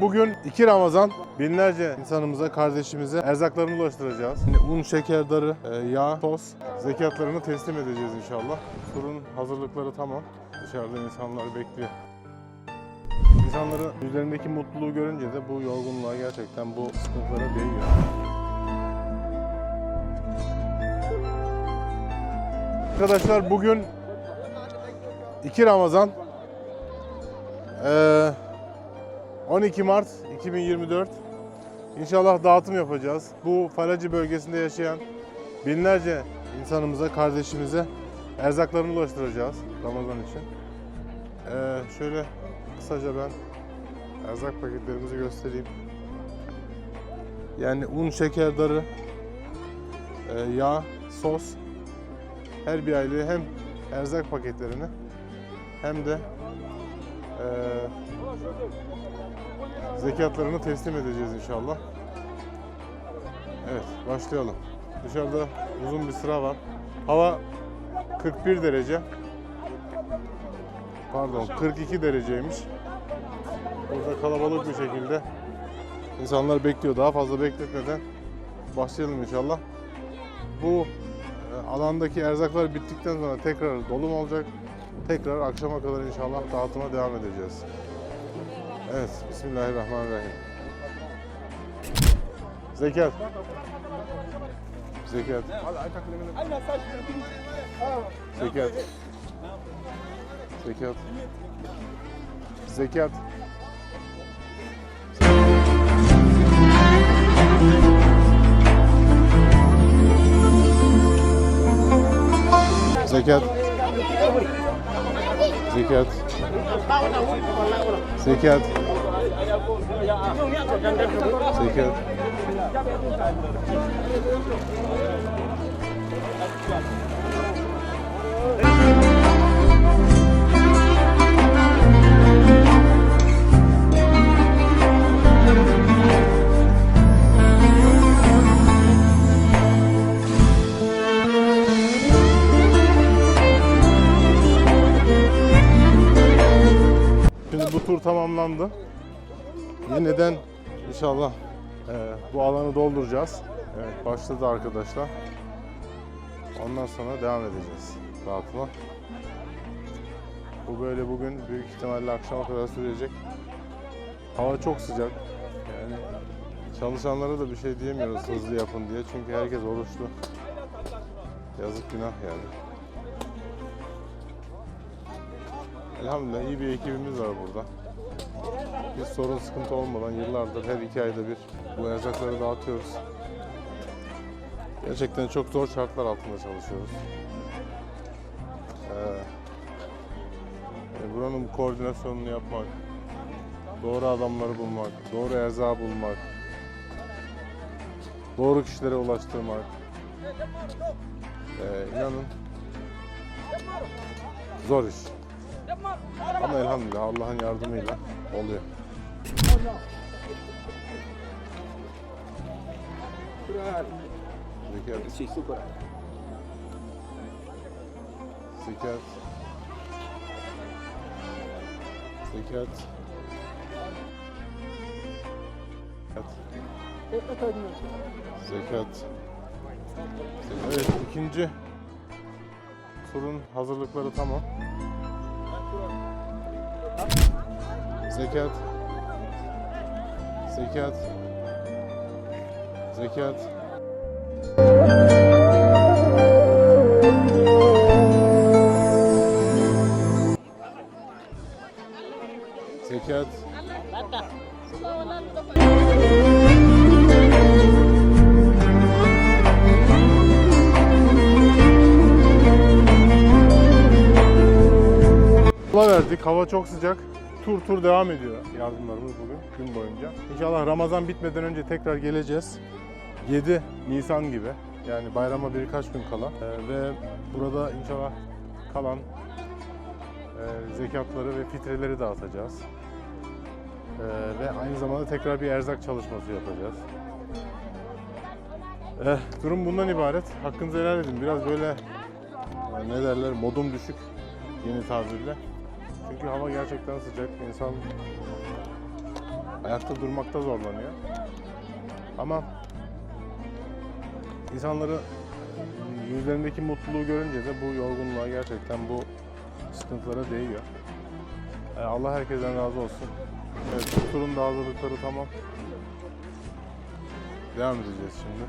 Bugün 2 Ramazan binlerce insanımıza, kardeşimize erzaklarını ulaştıracağız. Şimdi un, şeker, darı, e, yağ, toz zekatlarını teslim edeceğiz inşallah. Turun hazırlıkları tamam. Dışarıda insanlar bekliyor. İnsanların yüzlerindeki mutluluğu görünce de bu yorgunluğa gerçekten bu sıkıntılara değiyor. Arkadaşlar bugün 2 Ramazan. Ee, 12 Mart 2024 İnşallah dağıtım yapacağız. Bu Faraci bölgesinde yaşayan binlerce insanımıza, kardeşimize erzaklarını ulaştıracağız Ramazan için. Ee, şöyle kısaca ben erzak paketlerimizi göstereyim. Yani un, şeker, darı, e, yağ, sos her bir aileye hem erzak paketlerini hem de e, zekatlarını teslim edeceğiz inşallah. Evet, başlayalım. Dışarıda uzun bir sıra var. Hava 41 derece. Pardon, 42 dereceymiş. Burada kalabalık bir şekilde insanlar bekliyor. Daha fazla bekletmeden başlayalım inşallah. Bu e, alandaki erzaklar bittikten sonra tekrar dolum olacak. Tekrar akşama kadar inşallah dağıtıma devam edeceğiz. Evet, Bismillahirrahmanirrahim. Zekat. Zekat. Zekat. Zekat. Zekat. Zekat. Zekat. Zekat. Zekat. Şimdi tamamlandı. Yeniden inşallah e, bu alanı dolduracağız. Evet, başladı arkadaşlar. Ondan sonra devam edeceğiz dağıtıma. Bu böyle bugün büyük ihtimalle akşama kadar sürecek. Hava çok sıcak. Yani çalışanlara da bir şey diyemiyoruz hızlı yapın diye. Çünkü herkes oruçlu. Yazık günah yani. Elhamdülillah iyi bir ekibimiz var burada. Hiç sorun sıkıntı olmadan yıllardır her iki ayda bir bu erzakları dağıtıyoruz. Gerçekten çok zor şartlar altında çalışıyoruz. Ee, e, buranın koordinasyonunu yapmak, doğru adamları bulmak, doğru erzağı bulmak, doğru kişilere ulaştırmak. Ee, inanın zor iş. Ama elhamdülillah Allah'ın yardımıyla oluyor. Zekat. Sí, súper. Zekat. Zekat. Zekat. Zekat. Evet ikinci turun hazırlıkları tamam. Zekat. Zekat. Zekat. Zekat. Mola verdik. Hava çok sıcak. Tur tur devam ediyor yardımlarımız bugün gün boyunca. İnşallah Ramazan bitmeden önce tekrar geleceğiz. 7 Nisan gibi yani bayrama birkaç gün kala Ee, ve burada inşallah kalan e, zekatları ve fitreleri dağıtacağız. Ee, ve aynı zamanda tekrar bir erzak çalışması yapacağız. Eh, durum bundan ibaret. Hakkınızı helal edin. Biraz böyle e, ne derler modum düşük yeni tabirle. Çünkü hava gerçekten sıcak. İnsan ayakta durmakta zorlanıyor. Ama insanları yüzlerindeki mutluluğu görünce de bu yorgunluğa gerçekten bu sıkıntılara değiyor. Ee, Allah herkesten razı olsun. Evet, turun da hazırlıkları tamam. Devam edeceğiz şimdi.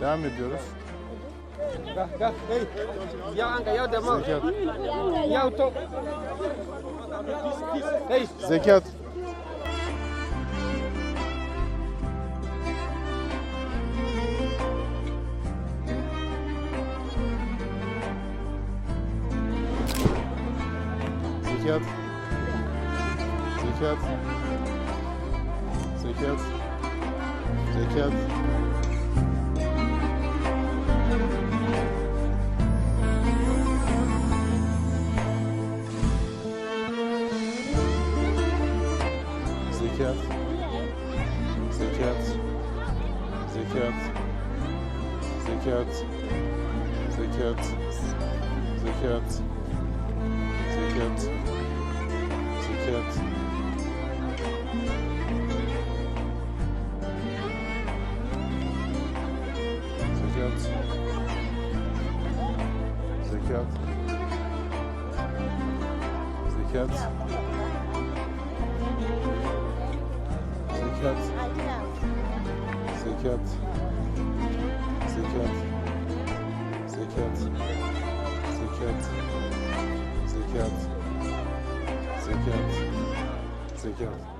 Devam ediyoruz. Gah. Hey. Yau anka yau demo. Yau to. Hey. Zekat. Zekat. Zekat. Zekat. Zekat. Zekat. Zekert, Zekert, Zekert, Zekert, Zekert. Zekert. Zekert. Zekert. Zekert. Zekert. Zekat. Zekat. Zekat. Zekat. Zekat. Zekat.